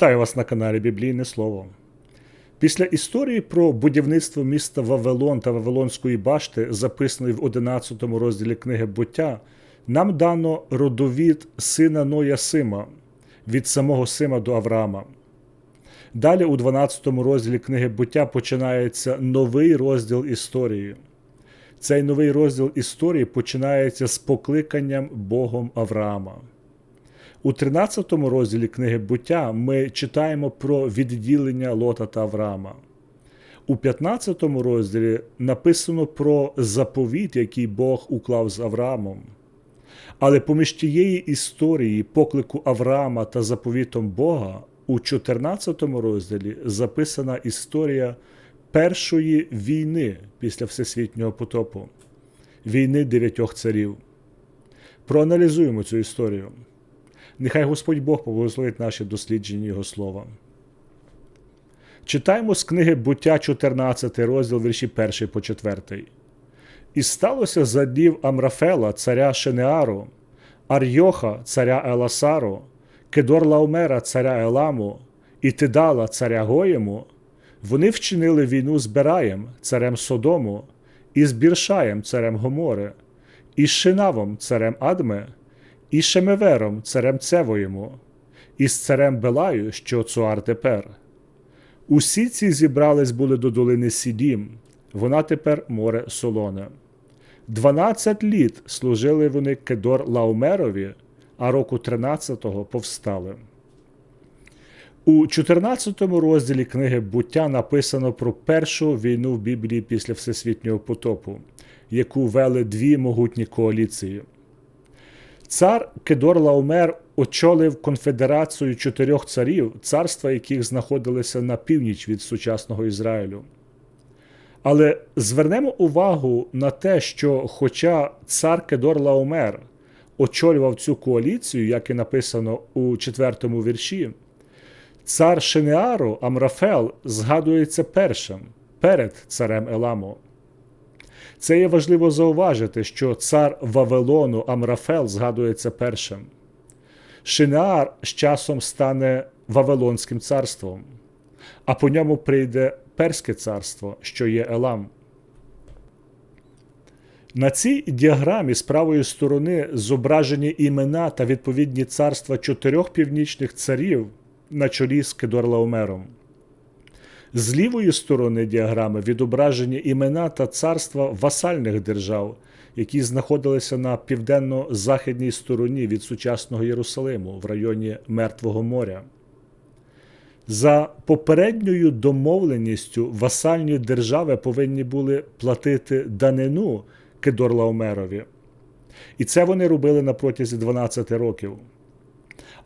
Вітаю вас на каналі Біблійне Слово. Після історії про будівництво міста Вавилон та Вавилонської башти, записаної в 11 розділі книги буття, нам дано родовід сина Ноя Сима від самого Сима до Авраама. Далі у 12 розділі книги буття починається новий розділ історії. Цей новий розділ історії починається з покликанням Богом Авраама. У 13 розділі книги буття ми читаємо про відділення Лота та Авраама. У 15 розділі написано про заповіт, який Бог уклав з Авраамом. Але поміж тієї історії поклику Авраама та заповітом Бога у 14 розділі записана історія першої війни після Всесвітнього потопу війни дев'ятьох царів. Проаналізуємо цю історію. Нехай Господь Бог поблагословить наші дослідження Його слова. Читаємо з книги буття 14 розділ вірші 1 по 4. І сталося за днів Амрафела, царя Шенеару, Арйоха, царя Еласару, Кедор Лаумера, царя Еламу, і Тидала, царя Гоєму, вони вчинили війну з Бераєм, царем Содому, і з Біршаєм, царем Гомори, і з Шинавом, царем Адме, і Шемевером, царем Цевоєму, і з царем Белаю, що цуар тепер. Усі ці зібрались були до долини Сідім, вона тепер море солоне. Дванадцять літ служили вони Кедор Лаумерові, а року тринадцятого повстали. У 14 розділі книги буття написано про першу війну в Біблії після Всесвітнього потопу, яку вели дві могутні коаліції. Цар Кедор Лаумер очолив конфедерацію чотирьох царів, царства яких знаходилися на північ від сучасного Ізраїлю. Але звернемо увагу на те, що, хоча цар Кедор Лаумер очолював цю коаліцію, як і написано у четвертому вірші, цар Шенеару Амрафел згадується першим перед царем Еламу. Це є важливо зауважити, що цар Вавилону Амрафел згадується першим. Шинеар з часом стане Вавилонським царством, а по ньому прийде Перське царство, що є Елам. На цій діаграмі з правої сторони зображені імена та відповідні царства чотирьох північних царів на чолі з Кедорлаумером. З лівої сторони діаграми відображені імена та царства васальних держав, які знаходилися на південно-західній стороні від сучасного Єрусалиму в районі Мертвого моря. За попередньою домовленістю васальні держави повинні були платити данину Кедорлаумерові. І це вони робили на протязі 12 років.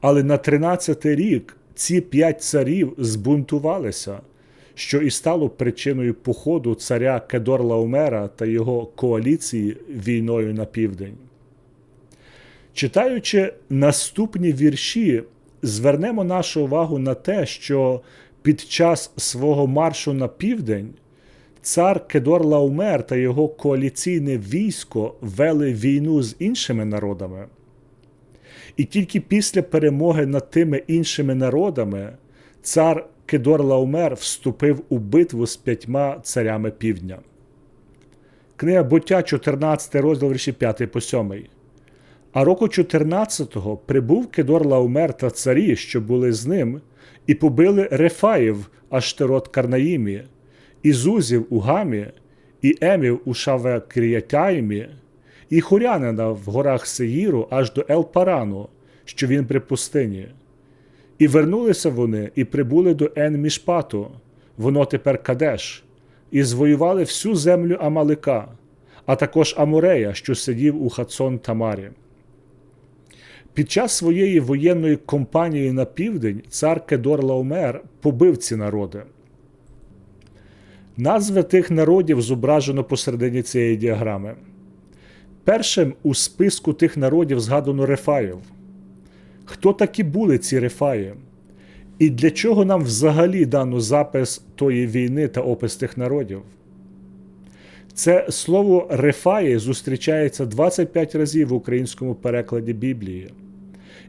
Але на 13 рік ці п'ять царів збунтувалися що і стало причиною походу царя Кедор Лаумера та його коаліції війною на південь. Читаючи наступні вірші, звернемо нашу увагу на те, що під час свого маршу на південь цар Кедор Лаумер та його коаліційне військо вели війну з іншими народами. І тільки після перемоги над тими іншими народами цар Кедор Лаумер вступив у битву з п'ятьма царями півдня. Книга буття, 14 розділ вірші 5 по 7. А року 14-го прибув Кедор Лаумер та царі, що були з ним, і побили Рефаїв Аштерот Карнаїмі, і Зузів у Гамі, і Емів у Шаве Кріятяїмі, і Хурянина в горах Сеїру аж до Елпарану, що він при пустині. І вернулися вони, і прибули до Ен Мішпату, воно тепер Кадеш, і звоювали всю землю Амалика, а також Аморея, що сидів у Хацон Тамарі. Під час своєї воєнної кампанії на південь цар Кедор Лаумер побив ці народи. Назви тих народів зображено посередині цієї діаграми. Першим у списку тих народів згадано Рефаїв. Хто такі були ці рефаї? І для чого нам взагалі дано запис тої війни та опис тих народів? Це слово рефаї зустрічається 25 разів в українському перекладі Біблії.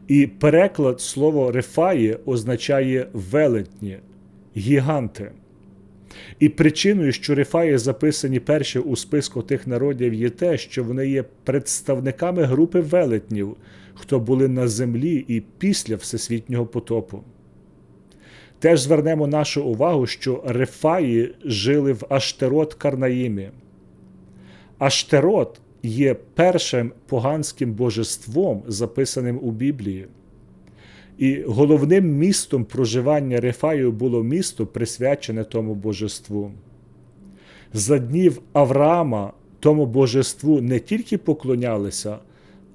І переклад слова рефаї означає велетні, гіганти. І причиною, що рефаї записані перші у списку тих народів, є те, що вони є представниками групи велетнів, хто були на землі і після всесвітнього потопу. Теж звернемо нашу увагу, що рефаї жили в Аштерот Карнаїмі. Аштерот є першим поганським божеством, записаним у Біблії. І головним містом проживання Рефаю було місто, присвячене тому божеству. За днів Авраама тому божеству не тільки поклонялися,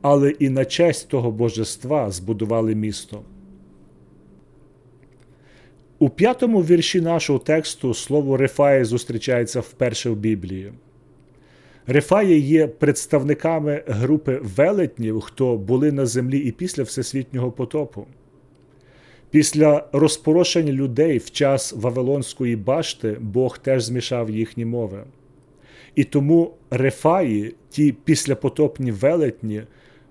але і на честь того божества збудували місто. У п'ятому вірші нашого тексту слово Рефаї зустрічається вперше в Біблії. Рефаї є представниками групи велетнів, хто були на землі і після Всесвітнього потопу. Після розпорошення людей в час Вавилонської башти Бог теж змішав їхні мови. І тому рефаї, ті післяпотопні велетні,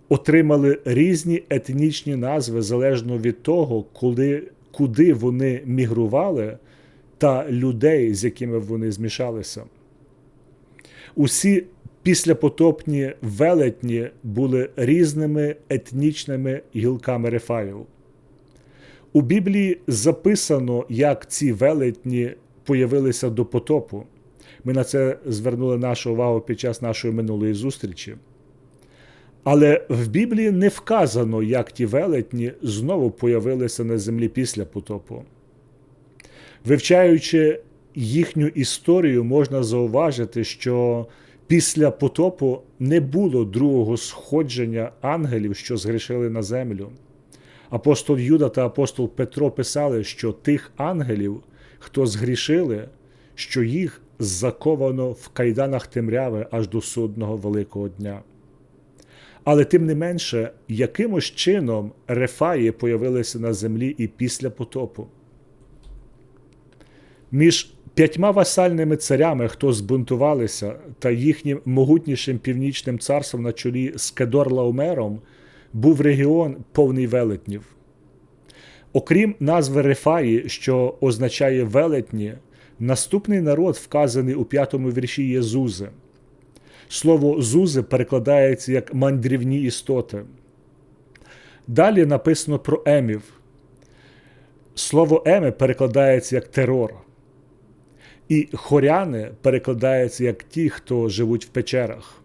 отримали різні етнічні назви залежно від того, коли, куди вони мігрували, та людей, з якими вони змішалися. Усі післяпотопні велетні були різними етнічними гілками рефаїв. У Біблії записано, як ці велетні появилися до потопу. Ми на це звернули нашу увагу під час нашої минулої зустрічі. Але в Біблії не вказано, як ті велетні знову появилися на землі після потопу. Вивчаючи їхню історію, можна зауважити, що після потопу не було другого сходження ангелів, що згрішили на землю. Апостол Юда та апостол Петро писали, що тих ангелів, хто згрішили, що їх заковано в кайданах темряви аж до судного великого дня. Але тим не менше, якимось чином рефаї появилися на землі і після потопу. Між п'ятьма васальними царями, хто збунтувалися, та їхнім могутнішим північним царством на чолі з Кедор Лаумером був регіон повний велетнів. Окрім назви Рефаї, що означає велетні, наступний народ, вказаний у п'ятому вірші, є Зузи. Слово Зузи перекладається як мандрівні істоти. Далі написано про емів. Слово еми перекладається як терор. І хоряни перекладається як ті, хто живуть в печерах.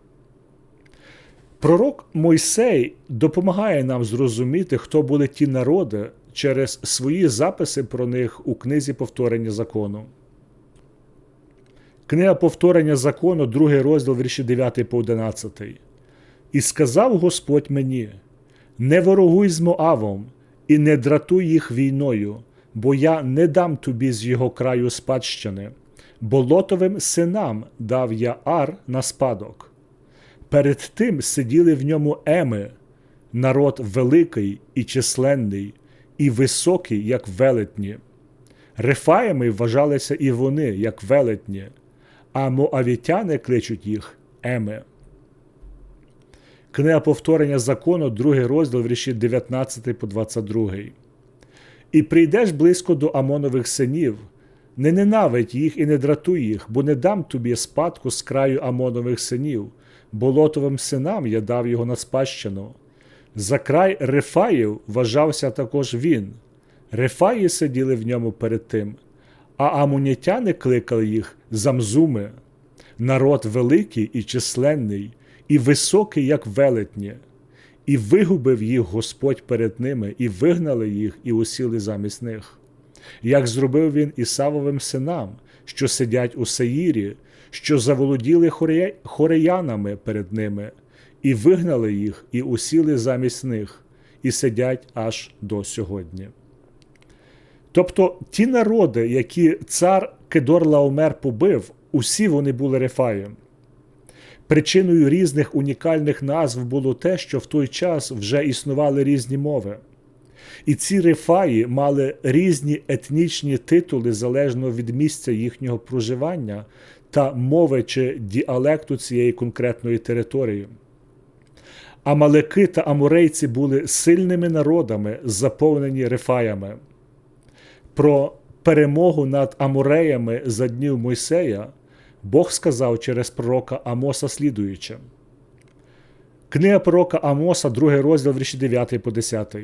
Пророк Мойсей допомагає нам зрозуміти, хто були ті народи через свої записи про них у книзі повторення закону. Книга повторення закону, другий розділ вірші 9 по 11. І сказав Господь мені: Не ворогуй з Моавом, і не дратуй їх війною, бо я не дам тобі з його краю спадщини, бо лотовим синам дав я ар на спадок. Перед тим сиділи в ньому еми, народ великий і численний, і високий, як велетні. Рефаями вважалися і вони, як велетні, а моавітяни кличуть їх еми. Книга повторення закону, другий розділ вірші 19 по 22. І прийдеш близько до Амонових синів, не ненавидь їх і не дратуй їх, бо не дам тобі спадку з краю Амонових синів, бо лотовим синам я дав його на спадщину. За край Рефаїв вважався також він. Рефаї сиділи в ньому перед тим, а амунітяни кликали їх замзуми, народ великий і численний, і високий, як велетні, і вигубив їх Господь перед ними, і вигнали їх, і усіли замість них. Як зробив він Ісавовим синам, що сидять у Саїрі, що заволоділи хореянами перед ними, і вигнали їх, і усіли замість них, і сидять аж до сьогодні. Тобто ті народи, які цар Кедор Лаомер побив, усі вони були рефаєм. Причиною різних унікальних назв було те, що в той час вже існували різні мови. І ці рефаї мали різні етнічні титули залежно від місця їхнього проживання та мови чи діалекту цієї конкретної території. Амалеки та амурейці були сильними народами, заповнені рефаями. Про перемогу над амуреями за днів Мойсея Бог сказав через пророка Амоса слідуюче. Книга пророка Амоса, 2 розділ вірші 9 по 10.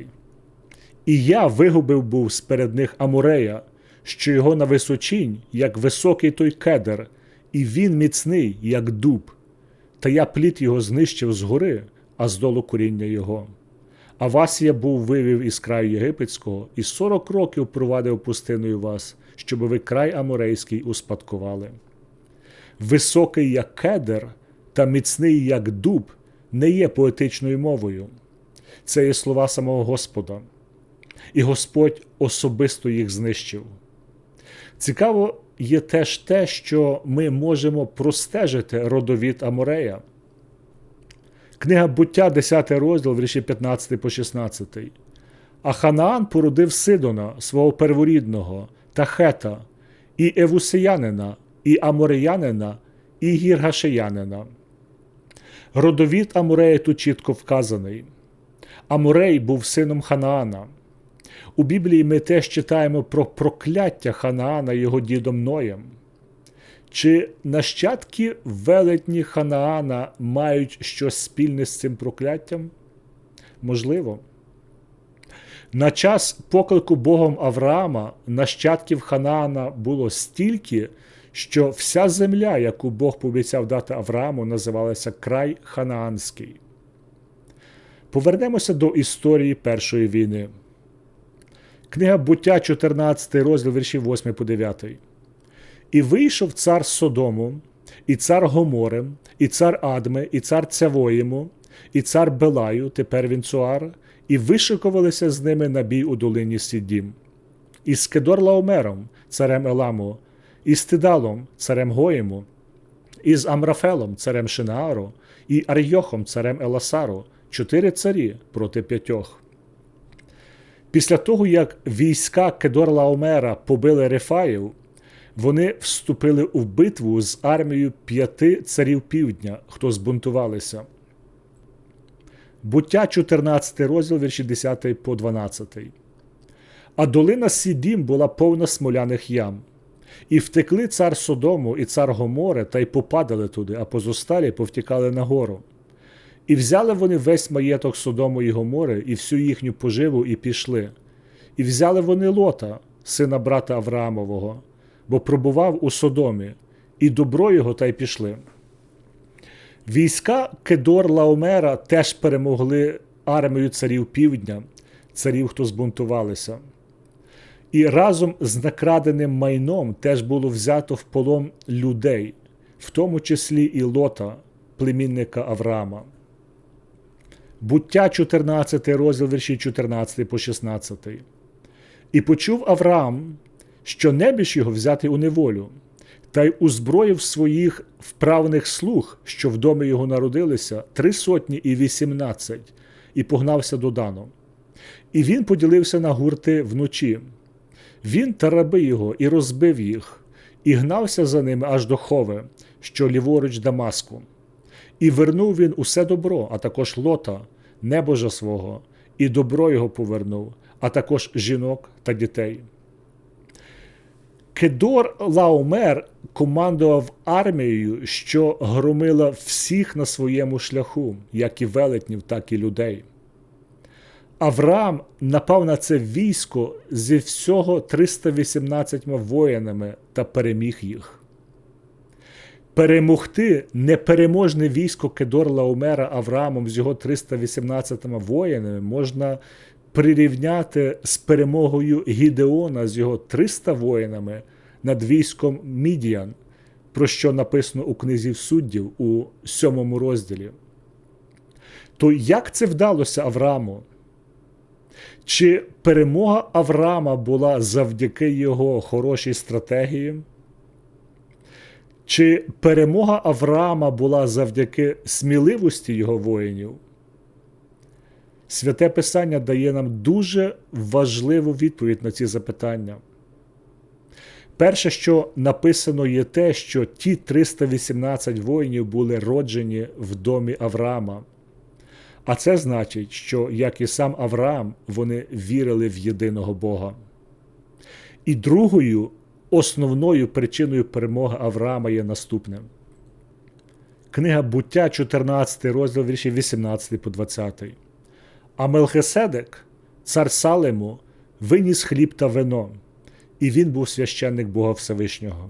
І я вигубив був сперед них Амурея, що його на височинь, як високий той кедр, і він міцний, як дуб. Та я плід його знищив згори, а здолу коріння його. А вас я був вивів із краю єгипетського, і сорок років провадив пустиною вас, щоб ви край Аморейський успадкували. Високий, як кедр, та міцний, як дуб, не є поетичною мовою. Це є слова самого Господа. І Господь особисто їх знищив. Цікаво є теж те, що ми можемо простежити родовід Аморея. Книга буття, 10 розділ, вірші 15 по 16. А Ханаан породив Сидона, свого перворідного, та Хета, і Евусиянина, і Амореянина, і Гіргашеянина. Родовід Амурея тут чітко вказаний. Амурей був сином Ханаана. У Біблії ми теж читаємо про прокляття Ханаана його дідом Ноєм. Чи нащадки велетні Ханаана мають щось спільне з цим прокляттям? Можливо. На час поклику Богом Авраама нащадків Ханаана було стільки, що вся земля, яку Бог пообіцяв дати Аврааму, називалася Край Ханаанський. Повернемося до історії Першої війни. Книга буття, 14 розділ вірші 8 по 9. І вийшов цар Содому, і цар Гомори, і цар Адми, і цар Цявоїму, і цар Белаю, тепер він Цуар, і вишикувалися з ними на бій у долині Сіддім, і з Кедорлаомером, царем Еламу, і з Тидалом, царем Гоїму, і з Амрафелом, царем Шинаару, і Арйохом, царем Еласару, чотири царі проти п'ятьох. Після того, як війська Кедорлаомера побили Рефаїв, вони вступили у битву з армією п'яти царів півдня, хто збунтувалися. Буття 14 розділ вірші 10 по 12. А долина Сідім була повна смоляних ям. І втекли цар Содому і цар Гоморе, та й попадали туди, а позосталі повтікали нагору. І взяли вони весь маєток Содому і Гомори, і всю їхню поживу, і пішли. І взяли вони лота, сина брата Авраамового, бо пробував у Содомі, і добро його та й пішли. Війська Кедор Лаомера теж перемогли армію царів півдня, царів, хто збунтувалися. І разом з накраденим майном теж було взято в полон людей, в тому числі і лота, племінника Авраама. Буття 14 розділ вірші 14 по 16. І почув Авраам, що небіж його взяти у неволю, та й узброїв своїх вправних слуг, що в домі його народилися, три сотні і вісімнадцять, і погнався до Дану. І він поділився на гурти вночі. Він та раби його і розбив їх, і гнався за ними аж до Хове, що ліворуч Дамаску. І вернув він усе добро, а також лота, небожа свого, і добро його повернув, а також жінок та дітей. Кедор Лаомер командував армією, що громила всіх на своєму шляху, як і велетнів, так і людей. Авраам напав на це військо зі всього 318 воїнами та переміг їх. Перемогти непереможне військо Кедор Лаомера Авраамом з його 318 воїнами можна прирівняти з перемогою Гідеона з його 300 воїнами над військом Мідіан, про що написано у книзі суддів у сьомому розділі. То як це вдалося Аврааму? Чи перемога Авраама була завдяки його хорошій стратегії? Чи перемога Авраама була завдяки сміливості його воїнів? Святе Писання дає нам дуже важливу відповідь на ці запитання. Перше, що написано, є те, що ті 318 воїнів були роджені в домі Авраама. А це значить, що, як і сам Авраам, вони вірили в єдиного Бога. І другою основною причиною перемоги Авраама є наступне. Книга буття, 14 розділ вірші 18 по 20. А Мелхиседек, цар Салему, виніс хліб та вино, і він був священник Бога Всевишнього.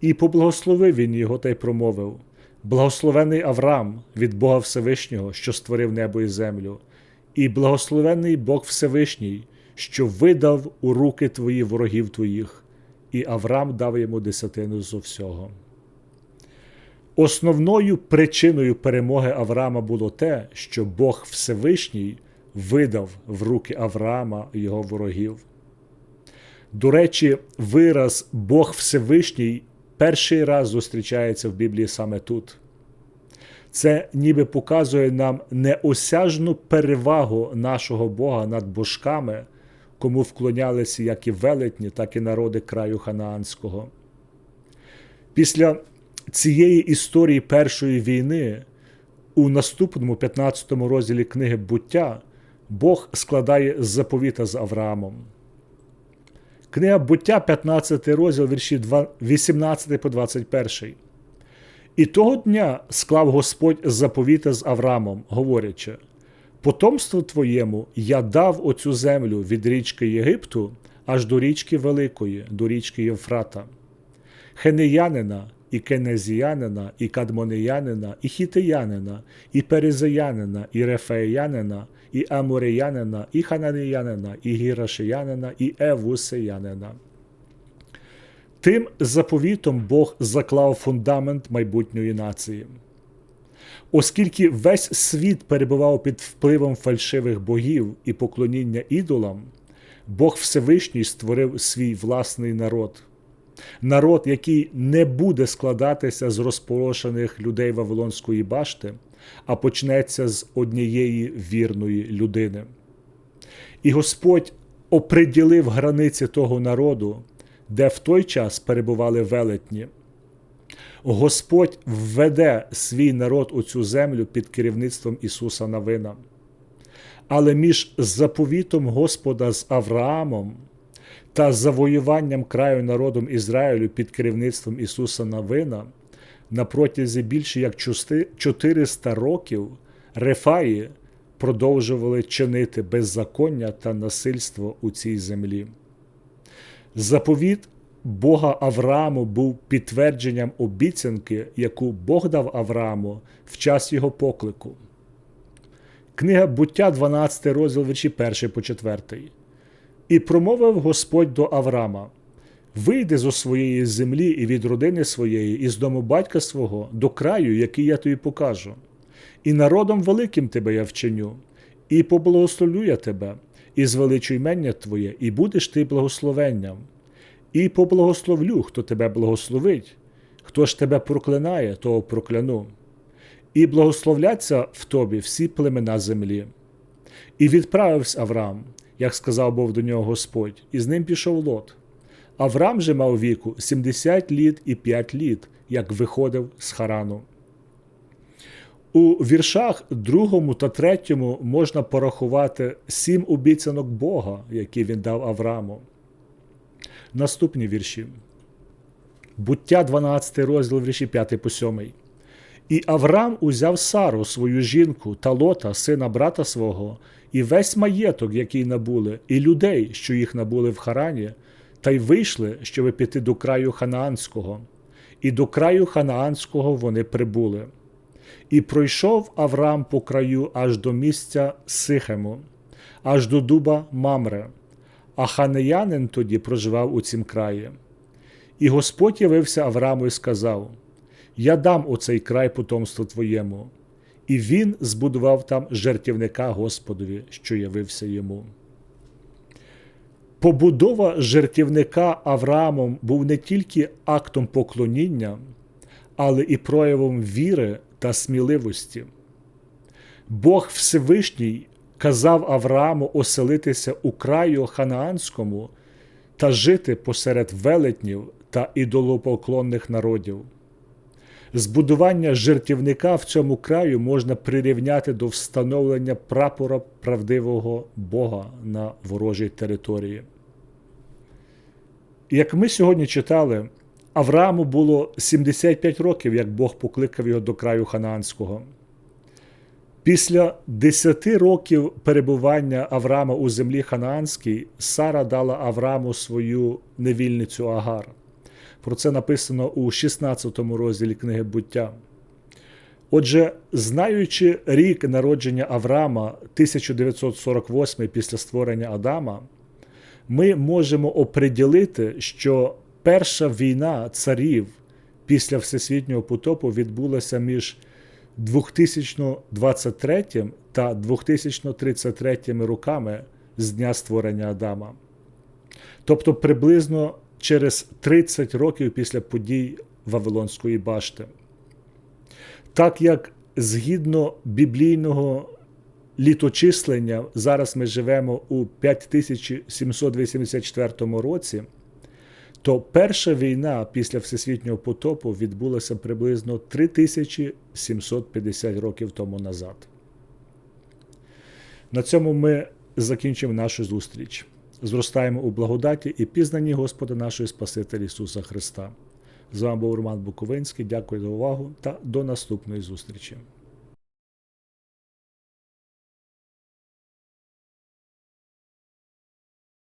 І поблагословив він його та й промовив: Благословений Авраам від Бога Всевишнього, що створив небо і землю, і благословений Бог Всевишній, що видав у руки твої ворогів твоїх, і Авраам дав йому десятину з всього. Основною причиною перемоги Авраама було те, що Бог Всевишній видав в руки Авраама його ворогів. До речі, вираз Бог Всевишній перший раз зустрічається в Біблії саме тут. Це ніби показує нам неосяжну перевагу нашого Бога над божками, кому вклонялися як і велетні, так і народи краю Ханаанського. Після цієї історії Першої війни у наступному 15 розділі книги буття Бог складає заповіта з Авраамом. Книга буття, 15 розділ, вірші 18 по 21. І того дня склав Господь заповіта з Авраамом, говорячи: Потомству твоєму я дав оцю землю від річки Єгипту аж до річки Великої, до річки Євфрата, хенеянина, і кенезіянина, і кадмонеянина, і хітиянина, і перезаянина, і рефеянина, і амореянина, і хананеянина, і гірашиянина, і евусеянина. Тим заповітом Бог заклав фундамент майбутньої нації. Оскільки весь світ перебував під впливом фальшивих богів і поклоніння ідолам, Бог Всевишній створив свій власний народ, народ, який не буде складатися з розпорошених людей Вавилонської башти, а почнеться з однієї вірної людини. І Господь оприділив границі того народу, де в той час перебували велетні. Господь введе свій народ у цю землю під керівництвом Ісуса Навина. Але між заповітом Господа з Авраамом та завоюванням краю народом Ізраїлю під керівництвом Ісуса Навина на протязі більше як 400 років рефаї продовжували чинити беззаконня та насильство у цій землі. Заповіт Бога Аврааму був підтвердженням обіцянки, яку Бог дав Аврааму в час його поклику. Книга буття, 12 розділ вірші 1 по 4. І промовив Господь до Авраама: Вийди зо своєї землі і від родини своєї, і з дому батька свого, до краю, який я тобі покажу, і народом великим тебе я вченю, і поблагословлю я тебе, і звеличу ймення Твоє, і будеш ти благословенням, і поблагословлю, хто тебе благословить, хто ж тебе проклинає, того прокляну, і благословляться в тобі всі племена землі. І відправився Авраам, як сказав Бог до нього Господь, і з ним пішов лот. Авраам же мав віку 70 літ і 5 літ, як виходив з Харану. У віршах другому та третьому можна порахувати сім обіцянок Бога, які він дав Аврааму. Наступні вірші. Буття 12 розділ вірші 5 по 7. І Авраам узяв Сару, свою жінку, та лота, сина брата свого, і весь маєток, який набули, і людей, що їх набули в Харані, та й вийшли, щоби піти до краю Ханаанського, і до краю Ханаанського вони прибули. І пройшов Авраам по краю аж до місця Сихему, аж до дуба Мамре, а ханеянин тоді проживав у цім краї. І Господь явився Аврааму і сказав: Я дам оцей край потомству твоєму, і він збудував там жертівника Господові, що явився йому. Побудова жертівника Авраамом був не тільки актом поклоніння, але і проявом віри та сміливості. Бог Всевишній казав Аврааму оселитися у краю ханаанському та жити посеред велетнів та ідолопоклонних народів. Збудування жертівника в цьому краю можна прирівняти до встановлення прапора правдивого Бога на ворожій території. Як ми сьогодні читали, Аврааму було 75 років, як Бог покликав його до краю Ханаанського. Після 10 років перебування Авраама у землі Ханаанській Сара дала Аврааму свою невільницю Агар. Про це написано у 16 розділі книги буття. Отже, знаючи рік народження Авраама 1948 після створення Адама, ми можемо оприділити, що перша війна царів після Всесвітнього потопу відбулася між 2023 та 2033 роками з дня створення Адама. Тобто приблизно через 30 років після подій Вавилонської башти. Так як згідно біблійного літочислення, зараз ми живемо у 5784 році, то перша війна після Всесвітнього потопу відбулася приблизно 3750 років тому назад. На цьому ми закінчимо нашу зустріч. Зростаємо у благодаті і пізнанні Господа нашого Спасителя Ісуса Христа. З вами був Роман Буковинський. Дякую за увагу та до наступної зустрічі.